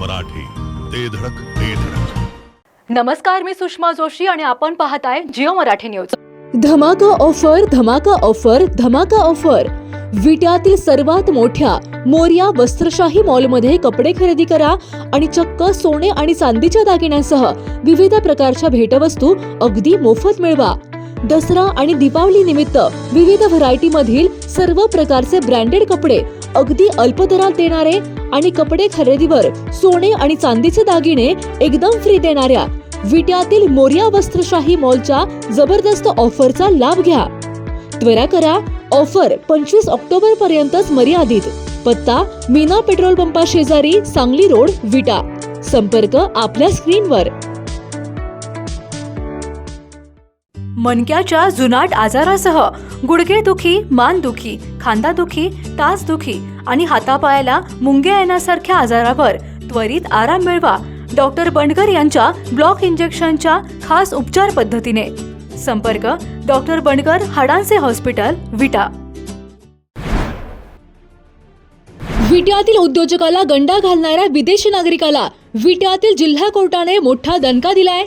मराठी. ते धडक ते धडक. नमस्कार मी सुषमा जोशी आणि आपण पाहताय जिओ मराठी न्यूज. धमाका ऑफर धमाका ऑफर धमाका ऑफर. विट्यातील सर्वात मोठ्या मोर्या वस्त्रशाही मॉलमध्ये कपडे खरेदी करा आणि चक्क सोने आणि चांदीच्या दागिन्यांसह विविध प्रकारच्या भेटवस्तू अगदी मोफत मिळवा. दसरा आणि दीपावली निमित्त विविध व्हरायटी मधील सर्व प्रकारचे ब्रँडेड कपडे अगदी अल्प दरात देणारे आणि कपडे खरेदीवर सोने आणि चांदीचे दागिने एकदम फ्री देणाऱ्या विट्यातील मोर्या वस्त्रशाही मॉलच्या जबरदस्त ऑफरचा लाभ घ्या. त्वरा करा ऑफर पंचवीस ऑक्टोबर पर्यंतच मर्यादित. पत्ता मीना पेट्रोल पंपा शेजारी सांगली रोड विटा. संपर्क आपल्या स्क्रीनवर. मनक्याच्या जुनाट आजारासह गुडघेदुखी मानदुखी खांदादुखी टाचदुखी आणि हातापायाला मुंग्या येण्यासारख्या आजारावर त्वरित आराम मिळवा. डॉक्टर बंडकर यांच्या ब्लॉक इंजेक्शनच्या खास उपचार पद्धतीने. संपर्क डॉक्टर बंडकर हाडांचे हॉस्पिटल विटा. विट्यातील उद्योजकाला गंडा घालणाऱ्या विदेशी नागरिकाला विट्यातील जिल्हा कोर्टाने मोठा दणका दिलाय.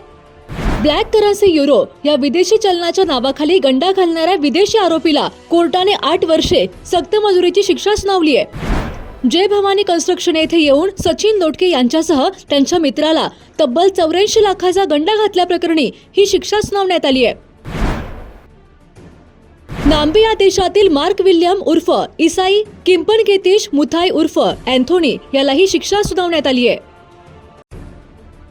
ब्लॅक करन्सी युरो या विदेशी चलनाच्या नावाखाली गंडा घालणाऱ्या विदेशी आरोपीला कोर्टाने आठ वर्षे सक्त मजुरीची शिक्षा सुनावली आहे जय भवानी कन्स्ट्रक्शन येथे येऊन सचिन लोटके यांच्यासह त्यांच्या मित्राला तब्बल चौऱ्याऐंशी लाखाचा गंडा घातल्याप्रकरणी ही शिक्षा सुनावण्यात आली आहे नाम्बिया देशातील मार्क विल्यम उर्फ इसाई किंपन केतीश मुथाई उर्फ अँथोनी याला ही शिक्षा सुनावण्यात आली आहे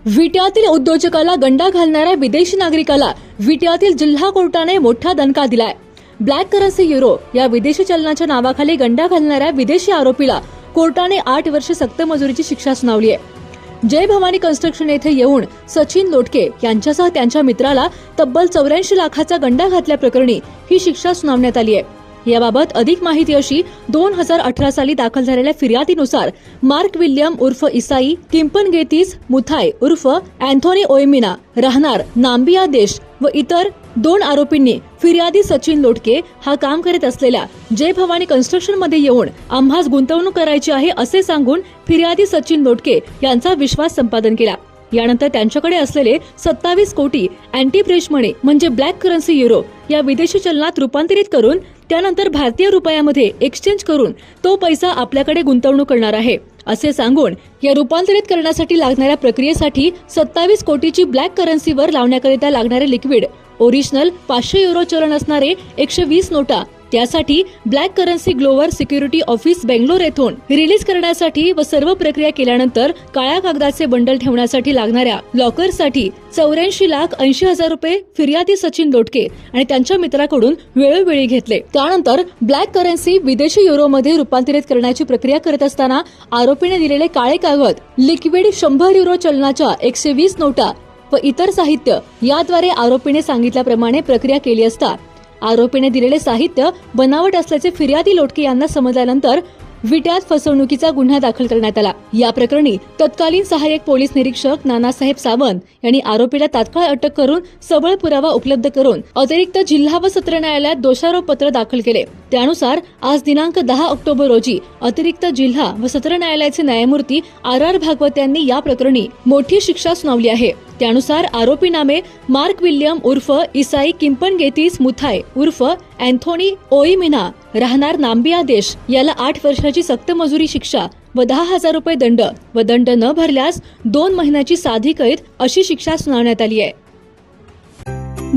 विट्यातील उद्योजकाला गंडा घालणाऱ्या विदेशी नागरिकाला विट्यातील जिल्हा कोर्टाने मोठा दणका दिलाय. ब्लॅक करन्सी युरो या विदेशी चलनाच्या नावाखाली गंडा घालणाऱ्या विदेशी आरोपीला कोर्टाने आठ वर्ष सक्त मजुरीची शिक्षा सुनावली आहे जय भवानी कन्स्ट्रक्शन येथे येऊन सचिन लोटके यांच्यासह त्यांच्या मित्राला तब्बल चौऱ्याऐंशी लाखाचा गंडा घातल्याप्रकरणी ही शिक्षा सुनावण्यात आली आहे याबाबत अधिक माहिती अशी दोन हजार अठरा साली दाखल झालेल्या फिर्यादीनुसार मार्क विल्यम उर्फ इसाई किंपन गेतीस मुथाय उर्फ अँथोनी ओएमिना राहणार नाम्बिया देश व इतर दोन आरोपींनी फिर्यादी सचिन लोटके हा काम करत असलेल्या जय भवानी कन्स्ट्रक्शनमध्ये येऊन आम्हास गुंतवणूक करायची आहे असे सांगून फिर्यादी सचिन लोटके यांचा विश्वास संपादन केला. यानंतर त्यांच्याकडे असलेले सत्तावीस कोटी अँटी ब्रेश मनी म्हणजे ब्लॅक करन्सी युरो या विदेशी चलनात रूपांतरित करून त्यानंतर भारतीय रुपयामध्ये एक्सचेंज करून तो पैसा आपल्याकडे गुंतवणूक करणार आहे असे सांगून या रूपांतरित करण्यासाठी लागणाऱ्या प्रक्रियेसाठी सत्तावीस कोटीची ब्लॅक करन्सीवर लावण्याकरिता लागणारे लिक्विड ओरिजिनल पाचशे युरो चलन असणारे एकशे वीस नोटा त्यासाठी ब्लॅक करन्सी ग्लोवर सिक्युरिटी ऑफिस बेंगलोर येथून रिलीज करण्यासाठी व सर्व प्रक्रिया केल्यानंतर काळ्या कागदाचे बंडल ठेवण्यासाठी लागणाऱ्या लॉकरसाठी चौऱ्याऐंशी लाख ऐंशी हजार रुपये फिर्यादी सचिन लोटके आणि त्यांच्या मित्राकडून वेळोवेळी घेतले. त्यानंतर ब्लॅक करन्सी विदेशी युरोमध्ये रूपांतरित करण्याची प्रक्रिया करत असताना आरोपीने दिलेले काळे कागद लिक्विड शंभर युरो चलनाच्या एकशे वीस नोटा व इतर साहित्य याद्वारे आरोपीने सांगितल्याप्रमाणे प्रक्रिया केली असता आरोपीने दिलेले साहित्य बनावट असल्याचे फिर्यादी लोटके यांना समजल्यानंतर विट्यात फसवणुकीचा गुन्हा दाखल करण्यात आला. या प्रकरणी तत्कालीन सहाय्यक पोलीस निरीक्षक नानासाहेब सावंत यांनी आरोपीला तात्काळ अटक करून सबळ पुरावा उपलब्ध करून अतिरिक्त जिल्हा व सत्र न्यायालयात दोषारोप पत्र दाखल केले. त्यानुसार आज दिनांक दहा ऑक्टोबर रोजी अतिरिक्त जिल्हा व सत्र न्यायालयाचे न्यायमूर्ती आर आर भागवत यांनी या प्रकरणी मोठी शिक्षा सुनावली आहे. त्यानुसार आरोपी नामे मार्क विल्यम उर्फ इसाई किंपन गेतीस मुथाय उर्फ अँथोनी ओईमिना राहणार नांबिया देश याला आठ वर्षाची सक्त मजुरी शिक्षा व दहा हजार रुपये दंड व दंड न भरल्यास दोन महिन्याची साधी कैद अशी शिक्षा सुनावण्यात आली आहे.